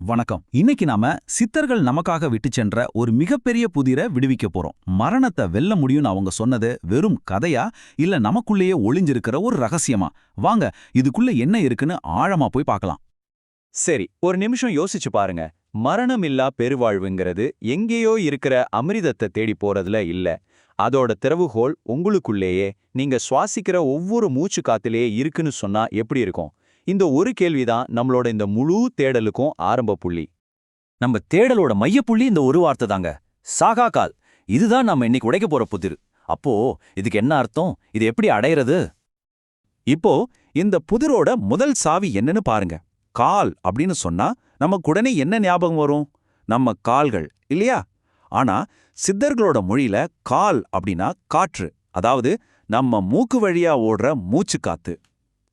வணக்கம். இன்னைக்கு நாம சித்தர்கள் நமக்காக விட்டு சென்ற ஒரு மிகப்பெரிய புதிரை விடுவிக்க போறோம். மரணத்தை வெல்ல முடியும்னு அவங்க சொன்னது வெறும் கதையா? இல்ல நமக்குள்ளேயே ஒளிஞ்சிருக்கிற ஒரு ரகசியமா? வாங்க இதுக்குள்ள என்ன இருக்குன்னு ஆழமா போய் பார்க்கலாம். சரி ஒரு நிமிஷம் யோசிச்சு பாருங்க. மரணமில்லா பெருவாழ்வுங்கிறது எங்கேயோ இருக்கிற அமிர்தத்தை தேடி போறதுல இல்ல. அதோட திறவுகோல் உங்களுக்குள்ளேயே. நீங்க சுவாசிக்கிற ஒவ்வொரு மூச்சு காத்திலேயே இருக்குன்னு சொன்னா எப்படி இருக்கும்? இந்த ஒரு கேள்விதான் நம்மளோட இந்த முழு தேடலுக்கும் ஆரம்ப புள்ளி. நம்ம தேடலோட மையப்புள்ளி இந்த ஒரு வார்த்தை தாங்க. சாகா கால். இதுதான் நம்ம இன்னைக்கு உடைக்க போற புதிர். அப்போ இதுக்கு என்ன அர்த்தம்? இது எப்படி அடையிறது? இப்போ இந்த புதிரோட முதல் சாவி என்னன்னு பாருங்க. கால் அப்படின்னு சொன்னா நமக்கு உடனே என்ன ஞாபகம் வரும்? நம்ம கால்கள் இல்லையா? ஆனா சித்தர்களோட மொழியில கால் அப்படின்னா காற்று. அதாவது நம்ம மூக்கு வழியா ஓடுற மூச்சு காத்து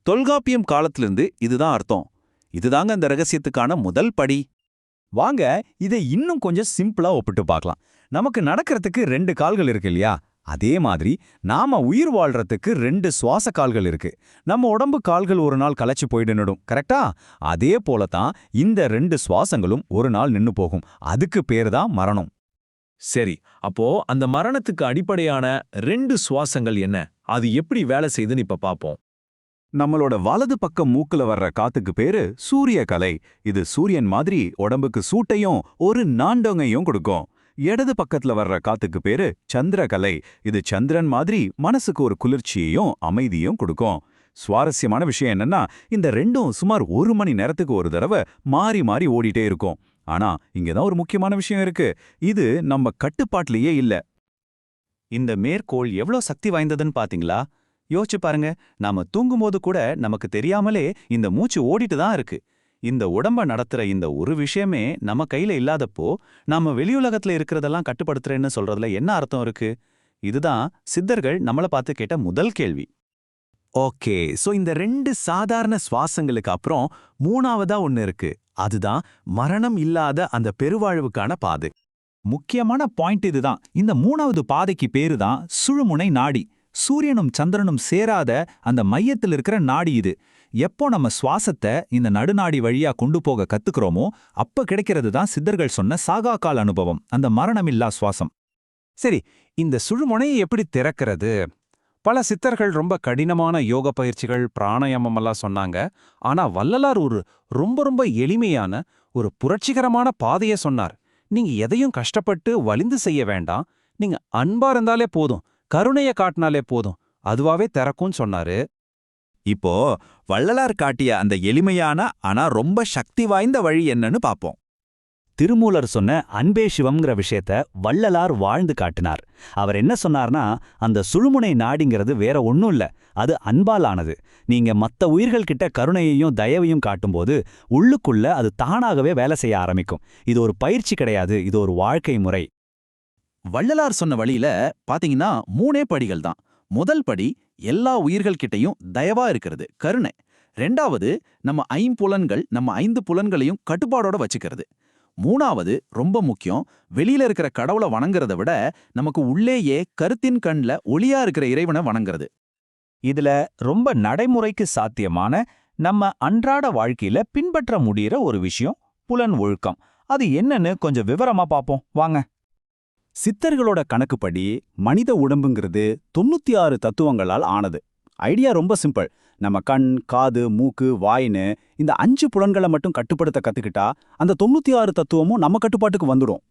தொல்காப்பியம் காலத்திலிருந்து இதுதான் அர்த்தம். இதுதாங்க அந்த ரகசியத்துக்கான முதல் படி. வாங்க இதை இன்னும் கொஞ்சம் சிம்பிளா ஒப்பிட்டு பார்க்கலாம். நமக்கு நடக்கிறதுக்கு ரெண்டு கால்கள் இருக்கு இல்லையா? அதே மாதிரி நாம உயிர் வாழ்றதுக்கு ரெண்டு சுவாச கால்கள் இருக்கு. நம்ம உடம்பு கால்கள் ஒரு நாள் களைச்சு போயிடுனுடும் கரெக்டா? அதே போல தான் இந்த ரெண்டு சுவாசங்களும் ஒரு நாள் நின்னு போகும். அதுக்கு பேரு தான் மரணம். சரி அப்போ அந்த மரணத்துக்கு அடிப்படையான ரெண்டு சுவாசங்கள் என்ன? அது எப்படி வேலை செய்யுதுன்னு இப்ப பாப்போம் நம்மளோட வலது பக்கம் மூக்குல வர்ற காத்துக்கு பேரு சூரிய கலை இது சூரியன் மாதிரி உடம்புக்கு சூட்டையும் ஒரு நாண்டோங்கையும் கொடுக்கும். இடது பக்கத்துல வர்ற காத்துக்கு பேரு சந்திரகலை இது சந்திரன் மாதிரி மனசுக்கு ஒரு குளிர்ச்சியையும் அமைதியும் கொடுக்கும். சுவாரஸ்யமான விஷயம் என்னன்னா இந்த ரெண்டும் சுமார் ஒரு மணி நேரத்துக்கு ஒரு தடவை மாறி மாறி ஓடிட்டே இருக்கும். ஆனா இங்கதான் ஒரு முக்கியமான விஷயம் இருக்கு. இது நம்ம கட்டுப்பாட்டிலேயே இல்ல. இந்த மேற்கோள் எவ்வளோ சக்தி வாய்ந்ததுன்னு பாத்தீங்களா? யோசிச்சு பாருங்க நாம தூங்கும்போது கூட நமக்கு தெரியாமலே இந்த மூச்சு ஓடிட்டு தான் இருக்கு. இந்த உடம்ப நடத்துற இந்த ஒரு விஷயமே நம்ம கையில இல்லாதப்போ நாம வெளியுலகத்துல இருக்கிறதெல்லாம் கட்டுப்படுத்துறேன்னு சொல்றதுல என்ன அர்த்தம் இருக்கு? இதுதான் சித்தர்கள் நம்மள பார்த்து கேட்ட முதல் கேள்வி. ஓகே சோ இந்த ரெண்டு சாதாரண சுவாசங்களுக்கு அப்புறம் மூணாவதா ஒன்னு இருக்கு. அதுதான் மரணம் இல்லாத அந்த பெருவாழ்வுக்கான பாதை. முக்கியமான பாயிண்ட் இதுதான். இந்த மூணாவது பாதைக்கு பேரு தான் சுழுமுனை நாடி. சூரியனும் சந்திரனும் சேராத அந்த மையத்தில் இருக்கிற நாடி இது. எப்போ நம்ம சுவாசத்தை இந்த நடுநாடி வழியா கொண்டு போக கத்துக்கிறோமோ அப்ப கிடைக்கிறது தான் சித்தர்கள் சொன்ன சாகாகால் அனுபவம் அந்த மரணமில்லா சுவாசம். சரி இந்த சுழுமுனையை எப்படி திறக்கிறது? பல சித்தர்கள் ரொம்ப கடினமான யோக பயிற்சிகள் பிராணாயாமமெல்லாம் சொன்னாங்க. ஆனா வள்ளலார் ஒரு ரொம்ப ரொம்ப எளிமையான ஒரு புரட்சிகரமான பாதையை சொன்னார். நீங்க எதையும் கஷ்டப்பட்டு வலிந்து செய்ய வேண்டாம். நீங்க அன்பா இருந்தாலே போதும். கருணைய காட்டினாலே போதும். அதுவாவே திறக்கும்னு சொன்னாரு. இப்போ வள்ளலார் காட்டிய அந்த எளிமையான ஆனா ரொம்ப சக்தி வாய்ந்த வழி என்னன்னு பாப்போம். திருமூலர் சொன்ன அன்பே சிவம்ங்கிற விஷயத்த வள்ளலார் வாழ்ந்து காட்டினார். அவர் என்ன சொன்னார்னா அந்த சுழுமுனை நாடிங்கிறது வேற ஒண்ணும் இல்ல அது அன்பாலானது. நீங்க மத்த உயிர்கள் கிட்ட கருணையையும் தயவையும் காட்டும்போது உள்ளுக்குள்ள அது தானாகவே வேலை செய்ய ஆரம்பிக்கும். இது ஒரு பயிற்சி கிடையாது இது ஒரு வாழ்க்கை முறை. வள்ளலார் சொன்ன வழியில பாத்தீங்கன்னா மூணே படிகள் தான். முதல் படி எல்லா உயிர்கள் கிட்டையும் தயவா இருக்கிறது கருணை. ரெண்டாவது நம்ம ஐம்புலன்கள் நம்ம ஐந்து புலன்களையும் கட்டுப்பாடோட வச்சுக்கிறது. மூணாவது ரொம்ப முக்கியம் வெளியில இருக்கிற கடவுளை வணங்குறத விட நமக்கு உள்ளேயே கருத்தின் கண்ல ஒளியா இருக்கிற இறைவனை வணங்குறது. இதுல ரொம்ப நடைமுறைக்கு சாத்தியமான நம்ம அன்றாட வாழ்க்கையில பின்பற்ற முடியிற ஒரு விஷயம் புலன் ஒழுக்கம். அது என்னன்னு கொஞ்சம் விவரமா பாப்போம். வாங்க. சித்தர்களோட கணக்குப்படி மனித உடம்புங்கிறது தொண்ணூத்தி ஆறு தத்துவங்களால் ஆனது. ஐடியா ரொம்ப சிம்பிள். நம்ம கண் காது மூக்கு வாயின்னு இந்த அஞ்சு புலன்களை மட்டும் கட்டுப்படுத்த கத்துக்கிட்டா அந்த தொண்ணூத்தி ஆறு தத்துவமும் நம்ம கட்டுப்பாட்டுக்கு வந்துடும்.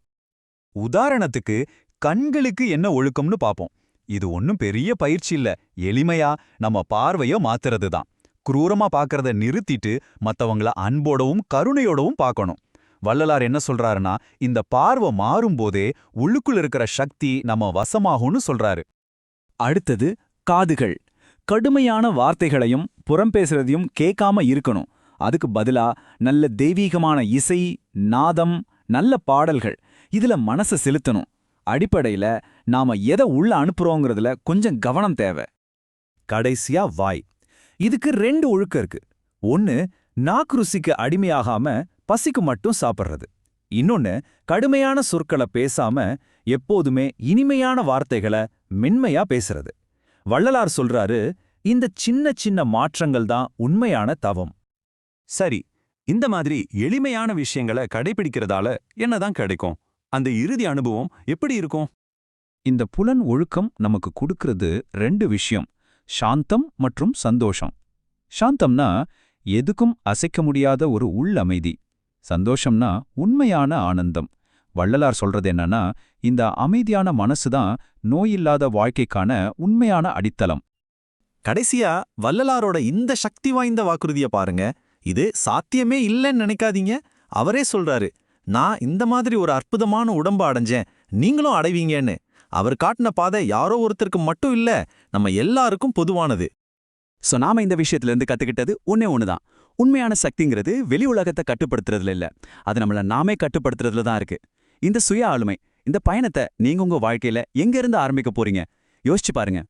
உதாரணத்துக்கு கண்களுக்கு என்ன ஒழுக்கம்னு பாப்போம். இது ஒன்னும் பெரிய பயிற்சி இல்ல. எளிமையா நம்ம பார்வைய மாத்துறது தான் குரூரமா பாக்கறத நிறுத்திட்டு மத்தவங்கள அன்போடவும் கருணையோடவும் பார்க்கணும் வள்ளலார் என்ன சொல்றாருன்னா இந்த பார்வை மாறும்போதே உள்ளுக்குள்ள இருக்கிற சக்தி நம்ம வசமாகும்னு சொல்றாரு. அடுத்தது காதுகள். கடுமையான வார்த்தைகளையும் புறம் பேசுறதையும் கேட்காம இருக்கணும். அதுக்கு பதிலா நல்ல தெய்வீகமான இசை நாதம் நல்ல பாடல்கள். இதுல மனசை செலுத்தணும். அடிப்படையில நாம எதை உள்ள அனுப்புறோங்கிறதுல கொஞ்சம் கவனம் தேவை. கடைசியா வாய். இதுக்கு ரெண்டு ஒழுக்கம் இருக்கு. ஒன்னு நாக்ருசிக்கு அடிமையாகாம பசிக்கு மட்டும் சாப்பிடுறது. இன்னொன்னு கடுமையான சொற்களை பேசாம எப்போதுமே இனிமையான வார்த்தைகளை மென்மையா பேசுறது. வள்ளலார் சொல்றாரு இந்த சின்ன சின்ன மாற்றங்கள் தான் உண்மையான தவம். சரி இந்த மாதிரி எளிமையான விஷயங்களை கடைபிடிக்கிறதால என்னதான் கிடைக்கும்? அந்த இறுதி அனுபவம் எப்படி இருக்கும்? இந்த புலன் ஒழுக்கம் நமக்கு கொடுக்கிறது ரெண்டு விஷயம் சாந்தம் மற்றும் சந்தோஷம். சாந்தம்னா எதுக்கும் அசைக்க முடியாத ஒரு உள்ளமைதி. சந்தோஷம்னா உண்மையான ஆனந்தம். வள்ளலார் சொல்றது என்னன்னா இந்த அமைதியான மனசுதான் நோயில்லாத வாழ்க்கைக்கான உண்மையான அடித்தளம். கடைசியா வள்ளலாரோட இந்த சக்தி வாய்ந்த வாக்குறுதிய பாருங்க. இது சாத்தியமே இல்லைன்னு நினைக்காதீங்க. அவரே சொல்றாரு நான் இந்த மாதிரி ஒரு அற்புதமான உடம்பு அடைஞ்சேன். நீங்களும் அடைவீங்கன்னு. அவர் காட்டின பாதை யாரோ ஒருத்தருக்கு மட்டும் இல்ல நம்ம எல்லாருக்கும் பொதுவானது. சோ நாம இந்த விஷயத்துல இருந்து கத்துக்கிட்டது ஒன்னே தான் உண்மையான சக்திங்கிறது வெளி உலகத்தை கட்டுப்படுத்துறதுல இல்ல. அது நம்மள நாமே கட்டுப்படுத்துறதுல தான் இருக்கு. இந்த சுய ஆளுமை இந்த பயணத்தை நீங்க உங்க வாழ்க்கையில எங்க இருந்து ஆரம்பிக்க போறீங்க? யோசிச்சு பாருங்க.